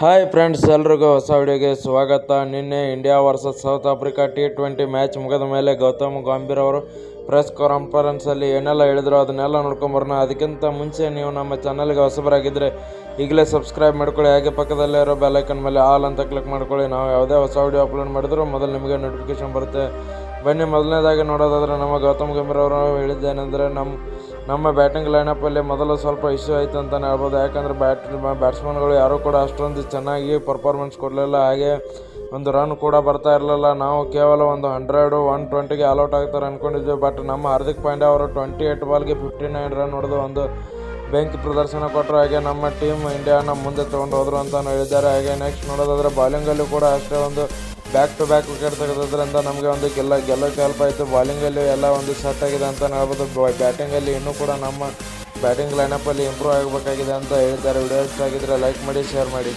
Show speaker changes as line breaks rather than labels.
Hi friends ಎಲ್ರಿಗೂ ಹೊಸ ವಿಡಿಯೋಗೆ ಸ್ವಾಗತ. ನಿನ್ನೆ India versus South Africa T twenty match ಮುಗಿದ ಮೇಲೆ ಗೌತಮ್ ಗಂಭೀರ್ ಅವರು ಪ್ರೆಸ್ ಕಾನ್ಫರೆನ್ಸಲ್ಲಿ ಏನೆಲ್ಲ ಹೇಳಿದ್ರು ಅದನ್ನೆಲ್ಲ ನೋಡ್ಕೊಂಬರೋಣ ಅದಕ್ಕಿಂತ ಮುಂಚೆ ನೀವು ನಮ್ಮ ಚಾನಲ್ಗೆ ಹೊಸಬರಾಗಿದ್ದರೆ ಈಗಲೇ ಸಬ್ಸ್ಕ್ರೈಬ್ ಮಾಡ್ಕೊಳ್ಳಿ. ಹಾಗೆ ಪಕ್ಕದಲ್ಲೇ ಇರೋ ಬೆಲೈಕನ್ ಮೇಲೆ ಆಲ್ ಅಂತ ಕ್ಲಿಕ್ ಮಾಡ್ಕೊಳ್ಳಿ. ನಾವು ಯಾವುದೇ ಹೊಸ ವಿಡಿಯೋ ಅಪ್ಲೋಡ್ ಮಾಡಿದ್ರು ಮೊದಲು ನಿಮಗೆ ನೋಟಿಫಿಕೇಶನ್ ಬರುತ್ತೆ. ಬನ್ನಿ ಮೊದಲನೇದಾಗಿ ನೋಡೋದಾದ್ರೆ ನಮ್ಮ ಗೌತಮ್ ಗಂಭೀರ್ ಅವರು ಹೇಳಿದ್ದೇನೆಂದರೆ ನಮ್ಮ ನಮ್ಮ ಬ್ಯಾಟಿಂಗ್ ಲೈನಪ್ಪಲ್ಲಿ ಮೊದಲು ಸ್ವಲ್ಪ ಇಶ್ಯೂ ಆಯಿತು ಅಂತಲೇ ಹೇಳ್ಬೋದು. ಯಾಕಂದರೆ ಬ್ಯಾಟ್ ಬ್ಯಾಟ್ಸ್ಮನ್ಗಳು ಯಾರೂ ಕೂಡ ಅಷ್ಟೊಂದು ಚೆನ್ನಾಗಿ ಪರ್ಫಾರ್ಮೆನ್ಸ್ ಕೊಡಲಿಲ್ಲ. ಹಾಗೆ ಒಂದು ರನ್ ಕೂಡ ಬರ್ತಾ ಇರಲಿಲ್ಲ. ನಾವು ಕೇವಲ ಒಂದು ಹಂಡ್ರೆಡು ಒನ್ ಟ್ವೆಂಟಿಗೆ ಆಲ್ಔಟ್ ಆಗ್ತಾರೆ ಅಂದ್ಕೊಂಡಿದ್ವಿ ಬಟ್ ನಮ್ಮ ಹಾರ್ದಿಕ್ ಪಾಂಡ್ಯ ಅವರು ಟ್ವೆಂಟಿ ಏಯ್ಟ್ ಬಾಲ್ಗೆ ಫಿಫ್ಟಿ ನೈನ್ ರನ್ ಹೊಡೆದು ಒಂದು ಬೆಂಕಿ ಪ್ರದರ್ಶನ ಕೊಟ್ಟರು ಹಾಗೆ ನಮ್ಮ ಟೀಮ್ ಇಂಡಿಯಾನ ಮುಂದೆ ತೊಗೊಂಡು ಹೋದರು ಅಂತ ಹೇಳಿದ್ದಾರೆ. ಹಾಗೆ ನೆಕ್ಸ್ಟ್ ನೋಡೋದಾದರೆ ಬಾಲಿಂಗಲ್ಲೂ ಕೂಡ ಅಷ್ಟೇ ಒಂದು ಬ್ಯಾಕ್ ಟು ಬ್ಯಾಕ್ ವಿಕೆಟ್ ತೆಗೆದ್ರಿಂದ ನಮಗೆ ಒಂದು ಗೆಲ್ಲ ಗೆಲ್ಲೋಕ್ಕೆ ಹೆಲ್ಪ್ ಆಯಿತು. ಬಾಲಿಂಗಲ್ಲಿ ಎಲ್ಲ ಒಂದು ಸೆಟ್ ಆಗಿದೆ ಅಂತ ಹೇಳ್ಬೋದು. ಬ್ಯಾಟಿಂಗಲ್ಲಿ ಇನ್ನೂ ಕೂಡ ನಮ್ಮ ಬ್ಯಾಟಿಂಗ್ ಲೈನಪ್ಪಲ್ಲಿ ಇಂಪ್ರೂವ್ ಆಗಬೇಕಾಗಿದೆ ಅಂತ ಹೇಳ್ತಾರೆ ವಿಡಿಯೋ ಇಷ್ಟ ಆಗಿದ್ದರೆ ಲೈಕ್ ಮಾಡಿ ಶೇರ್ ಮಾಡಿ.